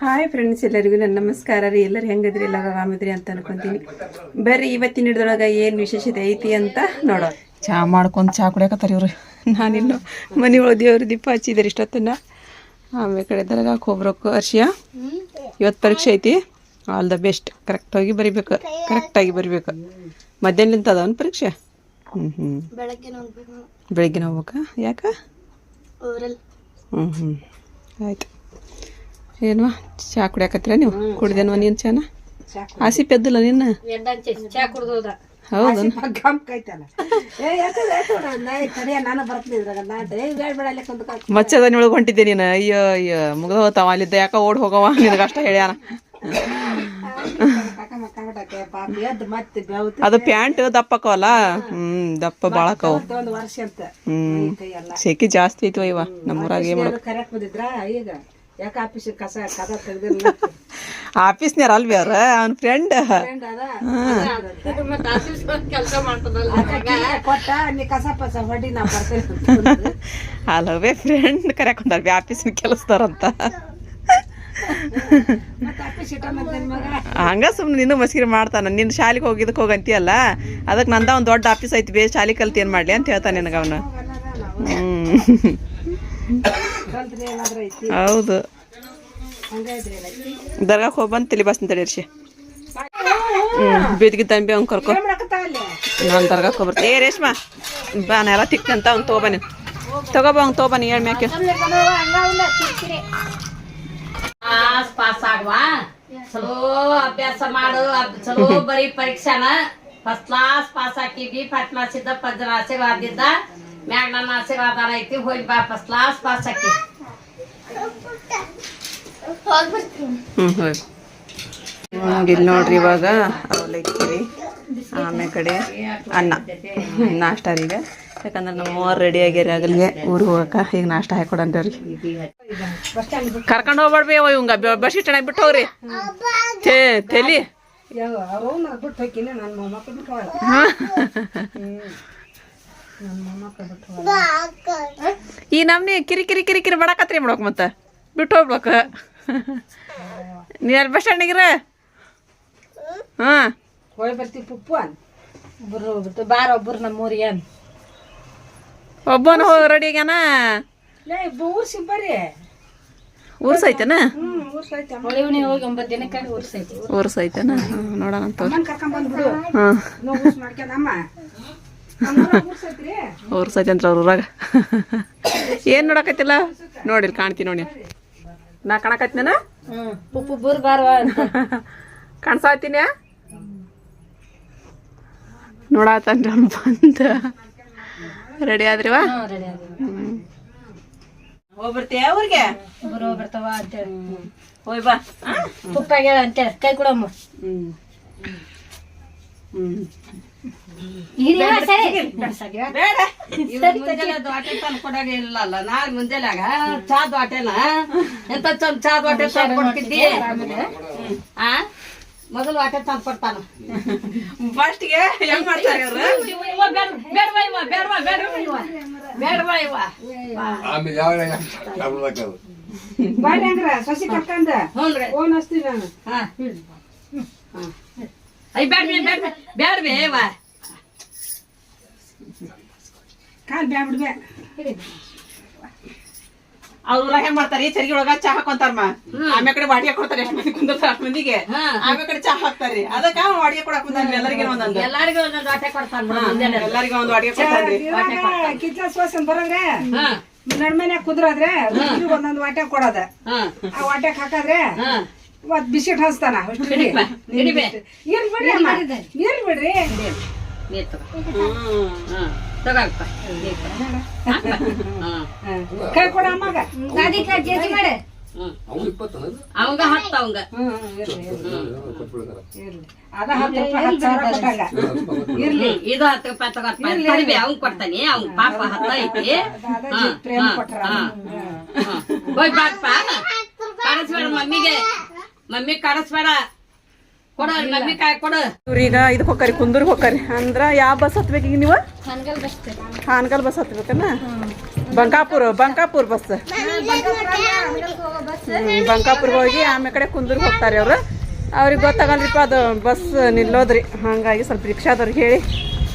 Hi friends ಎಲ್ಲರಿಗೂ ನನ್ನ ನಮಸ್ಕಾರ ರೀ. ಎಲ್ಲರೂ ಹೆಂಗದ್ರಿ? ಎಲ್ಲ ಆರಾಮಿದ್ರಿ ಅಂತ ಅನ್ಕೊಂತೀನಿ. ಬರ್ರಿ ಇವತ್ತಿನ ಹಿಡ್ದೊಳಗೆ ಏನು ವಿಶೇಷತೆ ಐತಿ ಅಂತ ನೋಡೋ ಚಹಾ ಮಾಡ್ಕೊಂಡು ಚಹಾ ಕುಡಿಯಾಕತ್ತಾರ ಇವರು. ನಾನಿನ್ನು ಮನೆ ಒಳ ದೇವ್ರ ದೀಪ ಹಚ್ಚಿದ್ರಿ ಇಷ್ಟೊತ್ತನ್ನ. ಆಮೇಲೆ ಕಡೆ ದರ್ಗಾಕ್ಕೆ ಹೋಗ್ಬೇಕು ಅರ್ಷಿಯ ಇವತ್ತು ಪರೀಕ್ಷೆ ಐತಿ. ಆಲ್ ದ ಬೆಸ್ಟ್ ಕರೆಕ್ಟಾಗಿ ಬರಿಬೇಕು. ಕರೆಕ್ಟಾಗಿ ಬರಿಬೇಕು. ಮಧ್ಯಾಹ್ನದಿಂದ ಅದಾವನ್ ಪರೀಕ್ಷೆ? ಹ್ಞೂ ಹ್ಞೂ ಬೆಳಗ್ಗೆ ಹೋಗ್ಬೇಕು ಯಾಕೆ? ಹ್ಞೂ ಹ್ಞೂ ಆಯ್ತು. ಏನ್ವಾ ಚಾ ಕುಡಿಯಾಕತ್ತೀರ ನೀವು? ಕುಡ್ದೇನ್ವಾ ನೀನು ಚಾನ? ಹಸಿ ಪೆದ್ದಲ್ಲ ನಿನ್ನ? ಹೌದು ನಾನು ಬರ್ತೀನಿ ಇದ್ರಾಗ. ನಾ ಬೇಡ ಬೇಡ ಅಲ್ಲಿ ಮಚ್ಚದ ಒಳಗೆ ಹೊಂಟಿದ್ದೆ ನೀನು. ಅಯ್ಯೋ ಅಯ್ಯೋ ಮುಗ್ದ ಹೋತಾವ ಅಲ್ಲಿದ್ದ. ಯಾಕ ಓಡ್ ಹೋಗವ ನಿನಗೆ ಅಷ್ಟ ಹೇಳ್ಯಾನ. ಅದು ಪ್ಯಾಂಟ್ ದಪ್ಪಕ್ಕವಲ್ಲ? ಹ್ಮ್ ದಪ್ಪ ಬಾಳಕವ್ ಹ್ಮ್. ಸೆಕೆ ಜಾಸ್ತಿ ಐತವ ಇವ. ನಮ್ಮೂರಾಗ ಏನ್ ಮಾಡೋದು ಯಾಕೆ ಆಫೀಸ್ ಕಸ ಕಸ ತೆಗ್ದಿಲ್ಲ ಆಫೀಸ್ನ್ಯಾರ ಅಲ್ವಿ ಅವ್ರ? ಅವ್ನ ಫ್ರೆಂಡ್ ಕೆಲಸ ಮಾಡ್ತದಲ್ಲ ಕೊಟ್ಟ ನೀ ಕಸ ಪಸ ಹೊಡಿ ನಾ ಬರ್ತೇನೆ ಅಲ್ಲವೇ ಫ್ರೆಂಡ್ ಕರ್ಯಾಕೊಂಡಾರ ಬಿ ಆಫೀಸ್ ಕೆಲಸದಾರಂತ ಮತ್ತೆ ಆಫೀಸ್ ಇಟ್ಟ ಮತ್ತೆ ನನ್ ಹಂಗ ಸುಮ್ಮನೆ ನಿನ್ನ ಮಸ್ಕಿರಿ ಮಾಡ್ತಾನ. ನಿನ್ನ ಶಾಲೆಗೆ ಹೋಗಿದ್ದಕ್ಕೆ ಹೋಗಂತೀಯಲ್ಲ? ಅದಕ್ಕೆ ನಂದ ಒಂದು ದೊಡ್ಡ ಆಫೀಸ್ ಐತಿ ಬೇ ಶಾಲೆ ಕಲ್ತಿ ಏನು ಮಾಡಲಿ ಅಂತ ಹೇಳ್ತಾನೆ ನಿನಗೆ ಅವನು. ಹ್ಞೂ ಹೌದು. ದರ್ಗಾಕ್ಕೆ ಹೋಗಿ ಬಂದು ತಲೆ ಬಸ್ ತಡೀರ್ಷಿ ಹ್ಞೂ ಬಿದ್ಗಿ ತಂಬಿ ಅವ್ನು ಕರ್ಕೊ. ನಾನು ದರ್ಗಾಕ್ಕೆ ಹೋಗ್ಬರ್ತೀನಿ ಏ, ರೇಷ್ಮಾ, ಬಾ, ನಾ ಎಲ್ಲ ತಿಕ್ಕಂತ ಅವ್ನು ತೊಗೊಬನಿ ತಗೋಬ ಅವ್ನು ತೊಗೊಬನಿ ಹೇಳಿ ಮ್ಯಾಕೆ. ಪಾಸ್ ಆಗುವ? ಚಲೋ ಅಭ್ಯಾಸ ಮಾಡು. ಚಲೋ ಬರೀ ಪರೀಕ್ಷಾನ. ಫಸ್ಟ್ ಕ್ಲಾಸ್ ಪಾಸ್ ಹಾಕಿದ್ವಿ ಫಸ್ಟ್ ಕ್ಲಾಸ್ ಇದ್ದ ಆಶೀರ್ವಾದ ಇದ್ದ ಮ್ಯಾಗ ನನ್ನ ಆಶೀರ್ವಾದ ಐತಿ ಹೋಗಿ ವಾಪಸ್ ಲಾಸ್ಟ್ ಪಾಸ್ ಹಾಕಿ ಹ್ಞೂ ಹೋಗಿ. ಇಲ್ಲಿ ನೋಡ್ರಿ ಇವಾಗ ಅವಲಕ್ಕಿ ಆಮೇಲೆ ಕಡೆ ಅನ್ನ. ನಾಷ್ಟ ರೀ ಈಗ. ಯಾಕಂದ್ರೆ ನಮ್ಮ ಮೂವರ್ ರೆಡಿ ಆಗ್ಯಾರ ಆಗಲಿಗೆ ಊರು ಹೋಗಕ್ಕ ಈಗ ನಾಷ್ಟ ಹಾಕೊಡಂತವ್ರಿ ಕರ್ಕೊಂಡು ಹೋಗ್ಬಾಡ್ಬಿ ಅವ ಇವಂಗ. ಬಸ್ ಇಟ್ಟಣ ಬಿಟ್ಟು ಹೋಗ್ರಿ. ತೆಲಿ ಯಾವ ಈ ನಮ್ನಿ ಕಿರಿ ಕಿರಿ ಕಿರಿ ಕಿರಿ ಬಡಕತ್ರಿ ಮಾಡ್ಬೇಕು ಮತ್ತೆ. ಬಿಟ್ಟು ಹೋಗ್ಬೇಕು. ನೀ ಅಲ್ಲಿ ಬಸ್ ಸ್ಟ್ಯಾಂಡಿಗಿರ ಹಾಂ. ಹೋಗಿ ಬರ್ತೀವಿ ಪುಪ್ಪು ಅನ್. ಒಬ್ಬರು ಬಾರ ಒಬ್ಬರು ನಮ್ಮೂರಿಗೆ ಅನ್. ಒಬ್ಬನ ಹೋಗಿ ರೆಡಿ ಆಗ್ಯಾನ? ಲೇ ಊರ್ ಸಿಬ್ಬರಿ ಊರ್ಸೈತೇನ ಹ್ಮ್ ಊರ್ ಸೈತಿ ಹೊಳಿವಣಿ ಹೋಗಿ ಒಂಬತ್ತು ದಿನಕ್ಕೆ ಊರ್ ಸೈತಿ ಊರ್ಸೈತೇನ ನೋಡೋಣ ಅಂತ ಅಮ್ಮನ್ ಕರ್ಕೊಂಡ್ ಬಂದ್ಬಿಡು. ಹಾಂ. ನೋ ಸತಿ ಅಂತ ಅವ್ರ ಊರಾಗ ಏನು ನೋಡಕತ್ತಿಲ್ಲ? ನೋಡಿಲ್ ಕಾಣ್ತೀನಿ ನೋಡಿ ನಾ ಕಾಣಕತ್ತಿನ ಹ್ಮ್ ಪುಪ್ಪು ಬುರ್ ಬಾರವಾ ಅಂತ ಕಾಣ್ಸಾತೀನಿ ನೋಡಾತನ್ರಿ ಅವ್ನು ಬಂದ ರೆಡಿ ಆದ್ರಿವಾ ಹೋಗ್ಬರ್ತೀಯ ಊರಿಗೆ? ಬರೋ ಬರ್ತಾವ ಅಂತೇಳಿ. ಹೋಯ್ ಬಾ. ಪುಪ್ಪಾಗ ಅಂತೇಳಿ. ಕೈ ಕೊಡಮ್ಮ. ಹ್ಮ್. ಹ್ಮ್. ಕೊಡಾಗ ಇಲ್ಲಲ್ಲ ನಾಳೆ ಮುಂಜಾನಾಗ ಚಾ ದ್ವಾಟೆನ ಎಂತ ಚಂದ ಚಾ ದ್ವಾಟೆ ತಂದು ಕೊಡ್ತಿದ್ದಿ ಆ? ಮೊದಲು ವಾಟೆ ತಂದು ಕೊಡ್ತಾನ ಫಸ್ಟ್ಗೆ ಹೆಂಗ್ ಮಾಡ್ತಾರೆ ಬೇಡ ಬೇಡವಾ ಇವ ಬೇಡವಾ ಬೇಡವಾ ಬೇಡವಾ ಇವ ಆಮೇಲೆ ಯಾವ ಬಾರಿ ಹಂಗ್ರ ಸೊಸಿ ಕರ್ಕಂದ ಫೋನ್ ಹಚ್ತೀನಿ ನಾನು. ಹಾ. ಐ ಬೇಡ ಬೇಡ ಬೇಡ ಬೇ ಇವ ಕಾಲ್ ಬ್ಯಾ ಬಿಡ್ಬೇ. ಅವ್ರ ಹೆಂಗ್ ಮಾಡ್ತಾರೆ? ಚರಿಗೆ ಒಳಗ ಚಾ ಹಾಕೊಂತಾರಮ್ಮ ಆಮೇಲೆ ಕಡೆ ವಾಡಿಗೆ ಕೊಡ್ತಾರೆ ಎಷ್ಟು ಮಂದಿ ಅಷ್ಟ್ ಮಂದಿಗೆ. ಆಮೇಲೆ ಕಡೆ ಚಾ ಹಾಕ್ತಾರ್ರಿ. ಅದಕ್ಕ ವಾಡಿಗೆ ಕೊಡಕ್ ಬಂದ್ರಿ ಎಲ್ಲರಿಗೆ ಒಂದೊಂದು ಎಲ್ಲರಿಗೂ ಒಂದೊಂದು ವಾಟೆ ಕೊಡ್ತಾರ ಎಲ್ಲರಿಗೂ ಒಂದು ವಾಡಿಗೆ ಕೊಡ್ತಾರೆ ಕಿಚ್ಚ ಸೋಸನ್ ಬರೋದ್ರೆ ಹಾ. ನಡ್ಮನ್ಯಾಗ ಕುದ್ರಾದ್ರೆ ಒಂದೊಂದು ಒಂದೊಂದ್ ವಾಟ್ಯಾಗ ಕೊಡೋದ. ಆ ವಾಟ್ಯಾಗ ಹಾಕಾದ್ರೆ ಬಿಸ್ಕಿಟ್ ಹಚ್ತಾನ ಏನ್ ಹಿಡಿಪ, ಹಿಡಿಬೆ. ಇರ್ಲಿ ಬಿಡ್ರಿ ಇರ್ಲಿ ಬಿಡ್ರಿ? ನೀರ್ ತಗೋ ಹಾ ತಗೋಪ್ಪ. ಕೈ ಕೊಡ ಅಮ್ಮಗ. ಅವಂಗ ಹತ್ತ ಅವಂಗ. ಇರ್ಲಿ ಹತ್ತು ಇದು ಹತ್ತು ರೂಪಾಯಿ ತಗೋಪ್ಪ. ಕಡಿಮೆ ಅವ್ನ್ ಕೊಡ್ತಾನೆ. ಅವ್ನ್ ಪಾಪ ಹತ್ತ ಐತಿ. ಹೋಯ್ ಬಾಪ್ಪ. ಕಡಸ್ಬೇಡ ಮಮ್ಮಿಗೆ. ಮಮ್ಮಿ ಕಡಸ್ಬೇಡ ಕೊಡು ಮಮ್ಮಿ ಕಾಯಿ ಕೊಡು ಇವ್ರೀಗ ಇದಕ್ಕೆ ಹೋಗ್ರಿ ಕುಂದೂರ್ಗೆ ಹೋಕರಿ ಅಂದ್ರ ಯಾವ ಬಸ್ ಹತ್ಬೇಕು ಈಗ ನೀವು? ಹಾನಗಲ್ ಬಸ್ ಹತ್ಬೇಕನ್ನ ಬಂಕಾಪುರ ಬಂಕಾಪುರ್ ಬಸ್. ಬಂಕಾಪುರ್ಗೆ ಹೋಗಿ ಆಮೇಲೆ ಕಡೆ ಕುಂದೂರ್ಗೆ ಹೋಗ್ತಾರೆ ಅವರು. ಅವ್ರಿಗೆ ಗೊತ್ತಾಗಲ್ರಿಪ್ಪ ಅದು ಬಸ್ ನಿಲ್ಲೋದ್ರಿ. ಹಾಗಾಗಿ ಸ್ವಲ್ಪ ರಿಕ್ಷಾದವ್ರಿಗೆ ಹೇಳಿ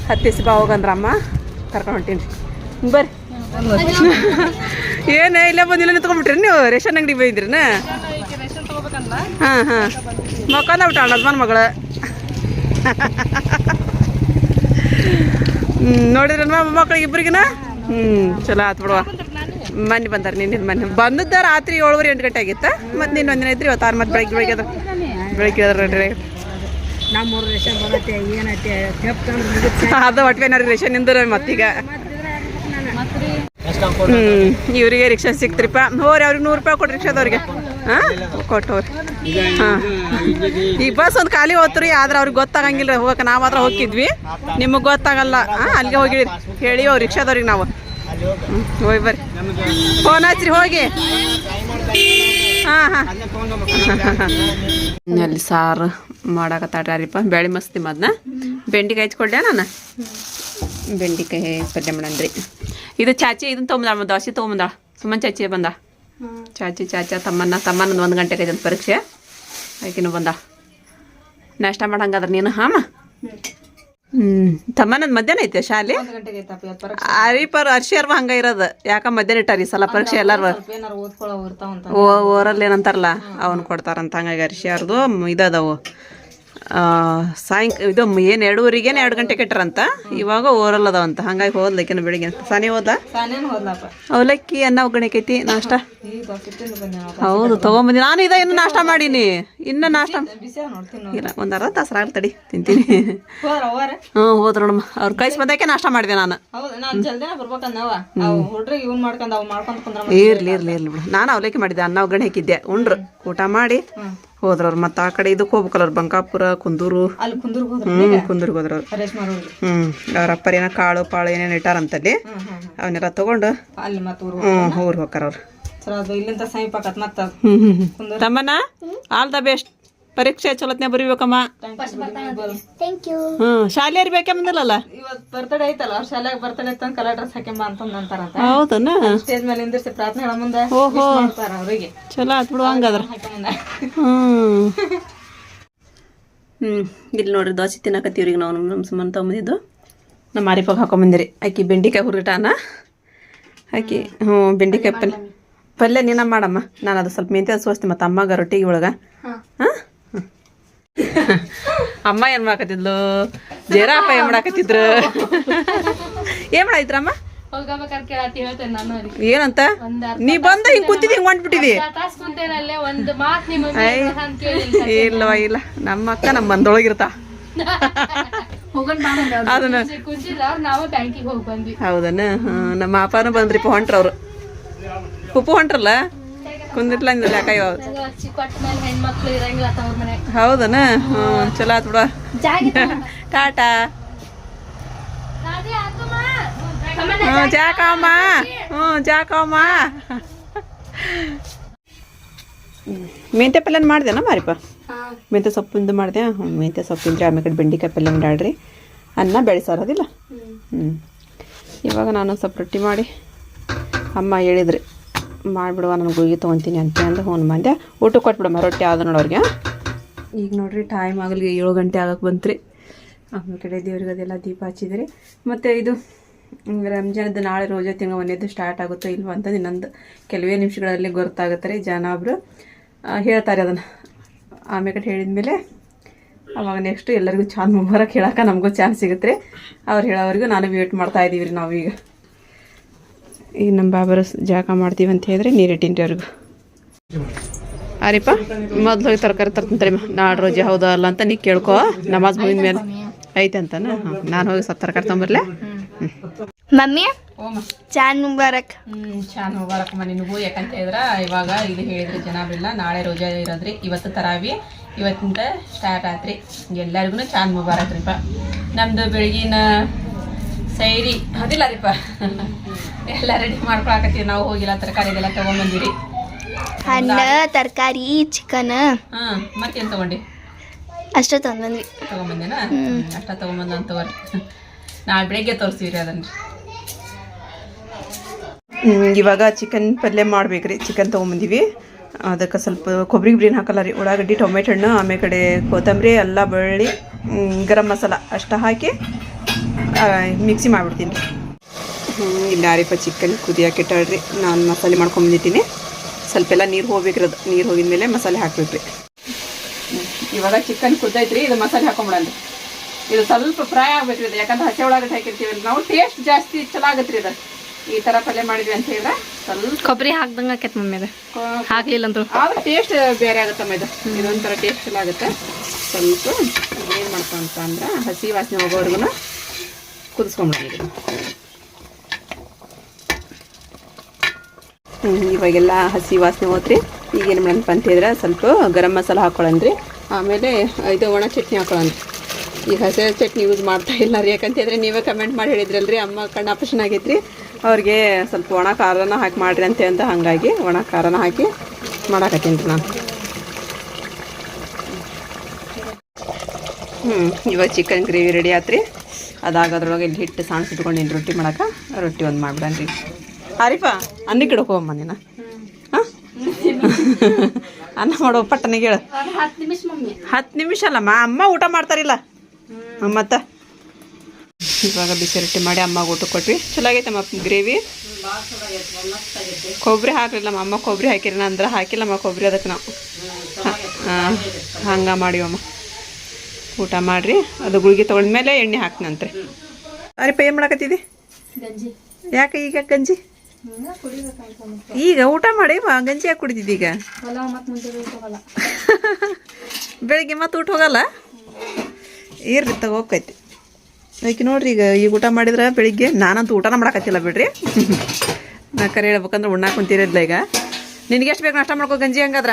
ಹತ್ತಿಸಿ ಬಾ ಹೋಗಂದ್ರಮ್ಮ ಕರ್ಕೊಂಡು ಹೊಂಟೀನಿ ಬರ್ರಿ. ಏನೇ ಇಲ್ಲೇ ಬಂದಿಲ್ಲ ನಿಂತ್ಕೊಂಡ್ಬಿಟ್ರಿ ನೀವು? ರೇಷನ್ ಅಂಗಡಿಗೆ ಬೈದ್ರಿನ ಹಾಂ ಹಾಂ. ಮಕ್ಕಂದ ಬಿಟ್ಟಾಳ ನನ್ನ ಮಗಳು. ಹ್ಞೂ ನೋಡಿದ್ರ ಮಕ್ಳಿಗೆ ಇಬ್ಬರಿಗಿನ ಹ್ಞೂ ಚಲೋ ಆತು ಬಿಡುವ. ಮನೆ ಬಂದಾರ ನಿನ್ನ ಮನೆ ಬಂದದ್ದ ರಾತ್ರಿ ಏಳುವರೆ ಎಂಟು ಗಂಟೆ ಆಗಿತ್ತ. ಮತ್ತು ನಿನ್ನ ಒಂದಿನ ಐತ್ರಿ ಇವತ್ತು ಆರು ಮತ್ತೆ ಬೆಳಗ್ಗೆ ಬೆಳಗ್ಗೆ ಅದ ಬೆಳಗ್ಗೆ ನೋಡ್ರಿ. ರೇಷನ್ ಬರತ್ತೆ ಅದು ಒಟ್ವೇನಾರು ರೇಷನ್ ನಿಂದ್ರ ಮತ್ತೀಗ ಹ್ಞೂ ಇವರಿಗೆ ರಿಕ್ಷಾ ಸಿಕ್ತ್ರಿಪ್ಪ ಹೋರಿ, ಅವ್ರಿಗೆ ನೂರು ರೂಪಾಯಿ ಕೊಡ್ರಿ ರಿಕ್ಷಾದವ್ರಿಗೆ. ಹಾಂ? ಕೊಟ್ಟವ್ರಿ. ಹಾಂ. ಈಗ ಬಸ್ ಒಂದು ಖಾಲಿ ಹೋತ್ರಿ ಆದ್ರೆ ಅವ್ರಿಗೆ ಗೊತ್ತಾಗಂಗಿಲ್ಲ ಹೋಗಕ್ಕೆ ನಾವು ಮಾತ್ರ ಹೋಗಿದ್ವಿ ನಿಮಗೆ ಗೊತ್ತಾಗಲ್ಲ. ಹಾಂ, ಅಲ್ಲಿಗೆ ಹೋಗಿ ಹೇಳಿ ಅವ್ರು ರಿಕ್ಷಾದವ್ರಿಗೆ ನಾವು. ಹೋಗಿ ಬರ್ರಿ. ಫೋನ್ ಹಚ್ಚಿರಿ, ಹೋಗಿ. ಹಾಂ ಹಾಂ. ಅಲ್ಲಿ ಸಾರು ಮಾಡಾಕತ್ತಾಡ್ರಿಪ್ಪ ಬೇಳೆ ಮಸ್ತಿ ಮದ್ನ. ಬೆಂಡಿಕಾಯಿ ಹಚ್ಕೊಡ್ಯ ನಾನು? ಬೆಂಡಿಕಾಯಿ ಪಲ್ಯ ಮಾಡನ್ರಿ ಇದು ಚಾಚಿ ಇದನ್ನ ತೊಗೊಂಬಂದ ದೋಸೆ ತೊಗೊಂಬಂದಾಳ. ಸುಮ್ಮನೆ ಚಾಚಿ ಬಂದ ಚಾಚಿ ಚಾಚ ತಮ್ಮನ್ನ ತಮ್ಮನ ಒಂದು ಗಂಟೆಗೆ ಐದಂತ ಪರೀಕ್ಷೆ. ಆಕಿನೂ ಬಂದ. ನಾಷ್ಟ ಮಾಡಂಗಾದ್ರೆ ನೀನು ಹಾಮ ಹ್ಞೂ ತಮ್ಮನ ಮಧ್ಯಾಹ್ನ ಐತೆ ಶಾಲೆ? ಅರಿಪರ್ ಅರ್ಶಿಯರ್ವ ಹಂಗ ಇರೋದು. ಯಾಕ ಮಧ್ಯಾಹ್ನ ಇಟ್ಟಾರ ಈ ಸಲ ಪರೀಕ್ಷೆ ಎಲ್ಲಾರು ಓರಲ್ಲಿ ಏನಂತಾರಲ್ಲ ಅವನು ಕೊಡ್ತಾರಂತ. ಹಂಗಾಗಿ ಅರ್ಶಿಯರ್ದು ಇದದವು ಸಾಯಂಕ ಇದು ಏನು ಎರಡೂವರೆಗೇನೆ ಎರಡು ಗಂಟೆ ಕೆಟ್ಟರಂತ? ಇವಾಗ ಓರಲ್ ಅದಾವಂತ. ಹಂಗಾಗಿ ಹೋದ್ಲಕ್ಕಿನ ಬೆಳಿಗ್ಗೆ ಸನಿ ಹೋದ ಅವಲಕ್ಕಿ ಅನ್ನ ಒಗ್ಗರಣೆಕೈತಿ ನಾಷ್ಟ? ಹೌದು ತೊಗೊಂಬಂದಿ ನಾನು ಇದ ಇನ್ನು ನಾಷ್ಟ ಮಾಡೀನಿ. ಇನ್ನು ನಾಷ್ಟ ಇಲ್ಲ ಒಂದು ಅರ್ಧ ತಾಸು ತಡಿ ತಿಂತೀನಿ. ಹ್ಞೂ ಹೋದ್ರು? ನೋಡಮ್ಮ. ಅವ್ರ ಕೈಸ್ ಬಂದಕ್ಕೆ ನಾಷ್ಟ ಮಾಡಿದೆ ನಾನು. ಇರ್ಲಿ ಇರ್ಲಿ ಇರ್ಲಿ ಬಿಡು. ನಾನು ಅವಲಕ್ಕಿ ಮಾಡಿದ್ದೆ ಅನ್ನ ಒಗ್ಗರಣೆ ಹಾಕಿದ್ದೆ. ಉಂಡ್ರು. ಊಟ ಮಾಡಿ. ಹೋದ್ರು ಅವ್ರು ಮತ್ತೆ ಆ ಕಡೆ ಇದಕ್ಕೆ ಹೋಗ್ಬೇಕಲ್ಲ ಅವ್ರು ಬಂಕಾಪುರ ಕುಂದೂರು. ಹ್ಮ್ ಕುಂದೂರ್ ಹೋದ್ರ ಹ್ಞೂ ಕುಂದೂರ್ಗೆ ಹೋದ್ರು ಅವ್ರು. ಹ್ಞೂ ಅಪ್ಪರ್ ಏನ ಕಾಳು ಪಾಳು ಏನೇನು ಇಟ್ಟಾರಂತಲ್ಲಿ ಹ್ಮ್ ಹ್ಮ್ ಹ್ಮ್. ಅವನ್ನೆಲ್ಲ ತಗೊಂಡು ಹ್ಮ್ ಮತ್ತ ಊರು ಹ್ಞೂ ಊರಿಗೆ ಹ್ಞೂ ಹ್ಞೂ ತಮ್ಮನ ಆಲ್ ದ ಬೆಸ್ಟ್. ಪರೀಕ್ಷೆ ಚಲೋತ್ನೆ ಬರೀಬೇಕಮ್ಮ. ಶಾಲೆ ಅಲ್ಲ ಇವತ್ತು ಬರ್ತಡೇ ಐತಲ್ಲ ಅವ್ರ ಶಾಲ್ಯಾಗ ಬರ್ತಡೇ ಐತಂದ್ ಕಲರ್ ಡ್ರೆಸ್ ಹಾಕ್ಯಂಬ ಅಂತಂದ್ ಅಂತಾರಂತ. ಹೌದನ? ಸ್ಟೇಜ್ ಮೇಲೆ ನಿಂದಿರ್ಸಿ ಪ್ರಾರ್ಥನೆ ಹೇಳೋ ಮುಂದೆ ಓಹೋ. ಮಾಡ್ತಾರ ಅವ್ರಿಗೆ. ಚಲೋ ಆತ್ ಬಿಡು ಹಂಗಾದ್ರ. ಹ್ಞೂ ಇಲ್ಲಿ ನೋಡ್ರಿ ದೋಸೆ ತಿನ್ನಕತ್ತೀವ್ರಿಗೆ ನಾವು ನಮ್ಮ ಸುಮ್ಮನೆ ತಗೊಂಬಂದಿದ್ದು ನಮ್ಮ ಮಾರಿಪಾಗ ಹಾಕೊಂಬಂದಿರಿ ಆಕಿ ಬೆಂಡಿಕಾಯಿ ಹುರುಟಾನ ಆಕಿ ಹ್ಞೂ ಬೆಂಡಿಕಾಯಿ ಪಲ್ಯ. ಪಲ್ಯ ನೀನ ಮಾಡಮ್ಮ. ನಾನು ಅದು ಸ್ವಲ್ಪ ಮೆಂತ್ಯ ಸೋಸ್ತೀನಿ ಮತ್ತು ಅಮ್ಮಗ ರೊಟ್ಟಿಗೆ ಒಳಗೆ. ಹಾಂ? ಅಮ್ಮ ಏನ್ ಮಾಡ್ಕತಿದ್ಲು ಜೇರಪ್ಪ ಏನು ಮಾಡಾಕತ್ತಿದ್ರು? ಏನ್ ಮಾಡಾಯ್ತ್ರಮ್ಮ ಏನಂತ? ನೀ ಬಂದ ಹಿಂಗ್ ಕೂತಿದ್ದು ಹಿಂಗ್ ಹೊಂಟ್ಬಿಟ್ಟಿದಿ ಇಲ್ಲ ಇಲ್ಲ. ನಮ್ಮ ಅಕ್ಕ ನಮ್ಮ ಬಂದೊಳಗಿರ್ತಾ. ಅದನ್ನ ಹೌದನ? ನಮ್ಮ ಅಪ್ಪನೂ ಬಂದ್ರಿಪ್ಪ ಹೊಂಟ್ರವ್ರು. ಉಪ್ಪು ಹೊಂಟ್ರಲ್ಲ? ಕುಂದಿರ್ಲ ಅಂದಿಲ್ಲ ಯಾಕ ಇವಾಗ? ಹೌದನ? ಹ್ಞೂ ಚಲೋ ಆತ್ ಬಿಡ. ಟಾಟಾ. ಹ್ಞೂ ಜಾಕಮ್ಮ. ಹ್ಞೂ ಜಾಕಮ್ಮ. ಮೆಂತ್ಯ ಪಲ್ಯನ ಮಾಡ್ದೇನ ಮಾರಿಪ್ಪ? ಮೆಂತ್ಯ ಸೊಪ್ಪಿಂದು ಮಾಡಿದೆ. ಮೆಂತ್ಯ ಸೊಪ್ಪಿಂದ್ರೆ ಆಮೇಲೆ ಕಡೆ ಬೆಂಡಿಕಾಯಿ ಪಲ್ಯ ಮಾಡ್ರಿ. ಅನ್ನ ಬೆಳೆಸಾರದಿಲ್ಲ? ಹ್ಞೂ ಇವಾಗ ನಾನು ಸ್ವಲ್ಪ ರೊಟ್ಟಿ ಮಾಡಿ ಅಮ್ಮ ಹೇಳಿದ್ರಿ. ಮಾಡಿಬಿಡುವ, ನಾನು ಗುಳಿಗೆ ತೊಗೊತೀನಿ ಅಂತ ಅಂದು ಹ್ಞೂ ಮಂದೆ ಊಟ ಕೊಟ್ಬಿಡಮ್ಮ, ರೊಟ್ಟಿ ಆದ ನೋಡೋರಿಗೆ ಈಗ ನೋಡ್ರಿ ಟೈಮ್ ಆಗಲಿ, ಏಳು ಗಂಟೆ ಆಗಕ್ಕೆ ಬಂತ್ರಿ. ಆಮೇಲೆ ಕಡೆ ದೇವ್ರಿಗೆ ಅದೆಲ್ಲ ದೀಪ ಹಚ್ಚಿದ್ರಿ ಮತ್ತು ಇದು ರಂಜಾನದ್ದು ನಾಳೆ ರೋಜಾ ತಿಂಗಳು ಒಂದೇದು ಸ್ಟಾರ್ಟ್ ಆಗುತ್ತೋ ಇಲ್ವೋ ಅಂತ ಇನ್ನೊಂದು ಕೆಲವೇ ನಿಮಿಷಗಳಲ್ಲಿ ಗೊತ್ತಾಗುತ್ತೆ ರೀ ಜನ ಒಬ್ಬರು ಹೇಳ್ತಾರೆ ಅದನ್ನು. ಆಮೇಲೆ ಕಡೆ ಹೇಳಿದ್ಮೇಲೆ, ಅವಾಗ ನೆಕ್ಸ್ಟ್ ಎಲ್ಲರಿಗೂ ಚಾನ್ ಮುಬಾರಕ್ ಹೇಳಕ್ಕೆ ನಮಗೂ ಚಾನ್ಸ್ ಸಿಗುತ್ತೆ ರೀ. ಅವ್ರು ಹೇಳೋವರೆಗೂ ನಾನು ವೇಟ್ ಮಾಡ್ತಾ ಇದ್ದೀವಿ ರೀ ನಾವೀಗ. ಈಗ ನಮ್ಮ ಬಾಬರ ಜಾಗ ಮಾಡ್ತೀವಿ ಅಂತ ಹೇಳಿದ್ರೆ ನೀರಿಟ್ಟಿನ್ರಿ ಅರಿಪ ಮೊದ್ಲು ಹೋಗಿ ತರಕಾರಿ ತರ್ತೀನಿ ನಾಳೆ ರೋಜೆ ಹೌದಾ ಅಲ್ಲ ಅಂತ ನೀ ಕೇಳ್ಕೊ. ನಮಾಜ್ ಮುಗಿದ ಮೇಲೆ. ಐತೆ ಅಂತಾನ? ನಾನು ಹೋಗಿ ಸತ್ ತರಕಾರಿ ತೊಂಬರ್ಲೆ ಮಮ್ಮಿ ಚಾನ್ ಮುಬಾರಕ್. ಚಾನ್ ಮುಬಾರಕ್ ಮನೆ ನಿನಗೂ ಯಾಕಂತ ಹೇಳಿದ್ರ ಇವಾಗ ಇದು ಹೇಳಿದ್ರಿ ಜನ ಬಿಲ್ಲ ನಾಳೆ ರೋಜಾ ಇರೋದ್ರಿ. ಇವತ್ತು ತರಾವಿ ಇವತ್ತಿಂದ ಸ್ಟಾರ್ಟ್ ಆತ್ರಿ. ಎಲ್ಲರಿಗೂ ಚಾನ್ ಮುಬಾರಕ್ ರೀಪ ನಮ್ದು ಬೆಳಗಿನ ಸೈರಿ ಅದಿಲ್ಲ ರೀಪ ಎಲ್ಲ ರೆಡಿ ಮಾಡ್ಕೊಳಕತ್ತೀವಿ. ನಾವು ಹೋಗಿಲ್ಲ ತರಕಾರಿ ಇದೆಲ್ಲ ತಗೊಂಡ್ಬಂದಿರಿ. ಹಣ್ಣ ತರಕಾರಿ ಚಿಕನ್ ಹಾ ಮತ್ತೇನ್ ತಗೊಂಡಿ? ಅಷ್ಟೇ ತಂದ್ವಿ ತಗೊಂಬಂದೇನ ಅಷ್ಟ ತಗೊಂಬಂದ ಅಂತ ಬರ್ರಿ ನಾಳೆ ಬೆಳಿಗ್ಗೆ ತೋರಿಸ್ತೀವಿ ಅದನ್ನ. ಹ್ಮ್, ಇವಾಗ ಚಿಕನ್ ಪಲ್ಯ ಮಾಡ್ಬೇಕ್ರಿ. ಚಿಕನ್ ತೊಗೊಂಬಂದೀವಿ ಅದಕ್ಕೆ ಸ್ವಲ್ಪ ಕೊಬ್ಬರಿ ಗ್ರೀನ್ ಹಾಕಲ್ಲ ರೀ. ಉಳ್ಳಾಗಡ್ಡಿ ಟೊಮೆಟೊ ಹಣ್ಣು ಆಮೇಲೆ ಕಡೆ ಕೊತ್ತಂಬರಿ ಎಲ್ಲ ಬಳ್ಳಿ ಗರಂ ಮಸಾಲ ಅಷ್ಟು ಹಾಕಿ ಮಿಕ್ಸಿ ಮಾಡಿಬಿಡ್ತೀನಿ. ರೀ ಹ್ಞೂ ಇಲ್ಲ ರೀಪ ಚಿಕನ್ ಕುದಿಯೋಕೆ ಇಟ್ಟಾಳ್ರಿ. ನಾನು ಮಸಾಲೆ ಮಾಡ್ಕೊಂಬಂದಿದ್ದೀನಿ. ಸ್ವಲ್ಪ ಎಲ್ಲ ನೀರು ಹೋಗ್ಬೇಕ್ರಿ ಅದು ನೀರು ಹೋಗಿದ ಮೇಲೆ ಮಸಾಲೆ ಹಾಕ್ಬೇಕ್ರಿ ಇವಾಗ ಚಿಕನ್ ಕುದ್ದೈತ್ರಿ ಇದು ಮಸಾಲೆ ಹಾಕೊಂಬಿಡಲ್ರಿ ಇದು ಸ್ವಲ್ಪ ಫ್ರೈ ಆಗ್ಬೇಕ್ರಿ ಇದು. ಯಾಕಂದ್ರೆ ಹಸಿ ಒಳಗಡೆ ಹಾಕಿರ್ತೀವಿ ನಾವು ಟೇಸ್ಟ್ ಜಾಸ್ತಿ ಚಲೋ ಆಗತ್ರಿ ಇದು. ಈ ಥರ ಪಲ್ಯ ಮಾಡಿದ್ವಿ ಅಂತ ಹೇಳಿದ್ರೆ ಸ್ವಲ್ಪ ಕೊಬ್ಬರಿ ಹಾಕ್ದಂಗೆ ಆಕೈತೆ ಮಮ್ಮಿ ಅದು ಹಾಕ್ಲಿಲ್ಲ ಅಂದ್ರೆ ಆದ್ರೆ ಟೇಸ್ಟ್ ಬೇರೆ ಆಗುತ್ತಮ್ಮ ಇದು. ಇದೊಂಥರ ಟೇಸ್ಟ್ ಚಲೋ ಆಗುತ್ತೆ ಸ್ವಲ್ಪ ಏನು ಮಾಡ್ಕೊಂತ ಅಂದ್ರೆ ಹಸಿ ವಾಸನೆ ಹೋಗೋವರೆಗೂ ಕುದಿಸ್ಕೊಂಬಿಡಿ ಹ್ಞೂ ಇವಾಗೆಲ್ಲ ಹಸಿ ವಾಸನೆ ಹೋತ್ರಿ. ಈಗೇನು ಮಾಡಂತ ಅಂತಿದ್ರೆ ಸ್ವಲ್ಪ ಗರಂ ಮಸಾಲ ಹಾಕೊಳ್ಳನ್ರಿ. ಆಮೇಲೆ ಇದು ಒಣ ಚಟ್ನಿ ಹಾಕೊಳ್ಳನ್ರಿ ಈಗ ಹಸಿ ಚಟ್ನಿ ಯೂಸ್ ಮಾಡ್ತಾ ಇಲ್ಲ ರೀ ಯಾಕಂತಂದರೆ ನೀವೇ ಕಮೆಂಟ್ ಮಾಡಿ ಹೇಳಿದ್ರಲ್ರಿ. ಅಮ್ಮ ಕಣ್ಣು ಆಪರೇಷನ್ ಆಗೈತ್ರಿ. ಅವ್ರಿಗೆ ಸ್ವಲ್ಪ ಒಣ ಖಾರನ ಹಾಕಿ ಮಾಡ್ರಿ ಅಂತ ಅಂತ ಹಾಗಾಗಿ ಒಣ ಖಾರನ ಹಾಕಿ ಮಾಡಾಕತ್ತೀನಿ ರೀ ನಾನು. ಹ್ಞೂ ಇವಾಗ ಚಿಕನ್ ಗ್ರೇವಿ ರೆಡಿ ಆತ್ರಿ. ಅದಾಗೋದ್ರೊಳಗೆ ಇಲ್ಲಿ ಹಿಟ್ಟು ಸಣ್ಣ ಸುಟ್ಕೊಂಡಿನಿ ರೊಟ್ಟಿ ಮಾಡಕ್ಕೆ ರೊಟ್ಟಿ ಒಂದು ಮಾಡ್ಬಿಡನ್ರಿ. ಆರಿಫಾ, ಅನ್ನಿ ಗಿಡಕ್ಕೆ ಹೋಗಮ್ಮ ನೀನು? ಹಾಂ? ಅನ್ನ ಮಾಡೋ ಪಟ್ಟನಿಗೆ ಹೇಳು ಹತ್ತು ನಿಮಿಷ ಅಲ್ಲಮ್ಮ, ಅಮ್ಮ ಊಟ ಮಾಡ್ತಾರಿಲ್ಲ. ಮತ್ತೆ? ಇವಾಗ ಬಿಸಿ ರೊಟ್ಟಿ ಮಾಡಿ ಅಮ್ಮಗೆ ಊಟ ಕೊಟ್ವಿ. ಚಲೋ ಆಗೈತಮ್ಮ ಗ್ರೇವಿ. ಕೊಬ್ಬರಿ ಹಾಕ್ಲಿಲ್ಲಮ್ಮ, ಅಮ್ಮ ಕೊಬ್ಬರಿ ಹಾಕಿರಿ ಅಂದ್ರೆ ಹಾಕಿಲ್ಲಮ್ಮ ಕೊಬ್ಬರಿ ಅದಕ್ಕೆ ನಾವು. ಹಾಂ, ಹಂಗೆ ಮಾಡಿವಮ್ಮ. ಊಟ ಮಾಡಿರಿ. ಅದು ಗುಳಿಗೆ ತೊಗೊಂಡ್ಮೇಲೆ ಎಣ್ಣೆ ಹಾಕ್ನಂತ್ರಿ ಅರೆ ಏನು ಮಾಡಾಕತ್ತಿದಿ? ಗಂಜಿ. ಯಾಕೆ ಈಗ ಗಂಜಿ? ಈಗ ಊಟ ಮಾಡಿ ಮ- ಗಂಜಿ ಯಾಕೆ ಕುಡಿದಿದ್ದು ಈಗ? ಬೆಳಿಗ್ಗೆ ಮತ್ತೆ ಊಟ ಹೋಗಲ್ಲ? ಇರ್ರಿ ತಗೋಕೈತಿ ಅದಕ್ಕೆ ನೋಡ್ರಿ ಈಗ ಈಗ ಊಟ ಮಾಡಿದ್ರೆ ಬೆಳಿಗ್ಗೆ ನಾನಂತೂ ಊಟನ ಮಾಡಕತ್ತಿಲ್ಲ ಬಿಡ್ರಿ. ನಾ ಕರೆ ಹೇಳ್ಬೇಕಂದ್ರೆ ಉಣ್ಣಾಕೊಂತೀರಲ್ಲ ಕುಂತಿರಲಿಲ್ಲ ಈಗ. ನಿನಗೆ ಎಷ್ಟು ಬೇಕು ನಾಷ್ಟ ಮಾಡ್ಕೋ ಗಂಜಿ ಹಂಗಾದ್ರ?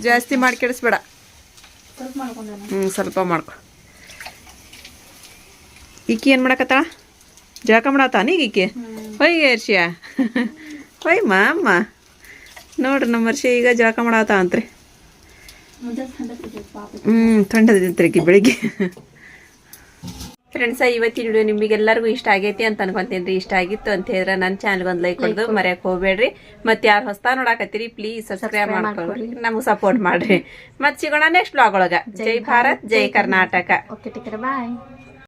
ಜಾಸ್ತಿ ಮಾಡಿ ಕೆಡಿಸ್ಬೇಡ. ಹ್ಞೂ ಸ್ವಲ್ಪ ಮಾಡ್ಕೊ. ಈಕಿ ಏನು ಮಾಡಕತ್ತಾಳ? ಜಳಕ ಮಾಡತ್ತಾನ ಈಗ ಈಕಿ? ಹೊಯ್ ಹರ್ಷಿಯ. ಹೊಯ್ ಅಮ್ಮ ನೋಡ್ರಿ ನಮ್ಮ ಹರ್ಷಿ ಈಗ ಜಳಕ ಮಾಡತ್ತ ಅಂತ್ರಿ ಹ್ಮ್ ಥಂಡದ ಹ್ಞೂ ಈಕಿ ಬೆಳಿಗ್ಗೆ. ಫ್ರೆಂಡ್ಸ ಇವತ್ತಿನ ವಿಡಿಯೋ ನಿಮಗೆಲ್ಲರಿಗೂ ಇಷ್ಟ ಆಗೈತಿ ಅಂತ ಅನ್ಕೊಂತೀನಿ ರೀ. ಇಷ್ಟ ಆಗಿತ್ತು ಅಂತ ಹೇಳಿದ್ರೆ ನನ್ನ ಚಾನಲ್ಗೆ ಒಂದು ಲೈಕ್ ಕೊಡೋದು ಮರೆಯಕ್ಕೆ ಹೋಗ್ಬೇಡ್ರಿ. ಮತ್ತೆ ಯಾರು ಹೊಸ ನೋಡಾಕತ್ತೀರಿ ಪ್ಲೀಸ್ ಸಬ್ಸ್ಕ್ರೈಬ್ ಮಾಡ್ಕೊಳ್ರಿ. ನಮಗೆ ಸಪೋರ್ಟ್ ಮಾಡ್ರಿ. ಮತ್ತೆ ಸಿಗೋಣ ನೆಕ್ಸ್ಟ್ ಬ್ಲಾಗ್ ಒಳಗ. ಜೈ ಭಾರತ್ ಜೈ ಕರ್ನಾಟಕ. Okay bye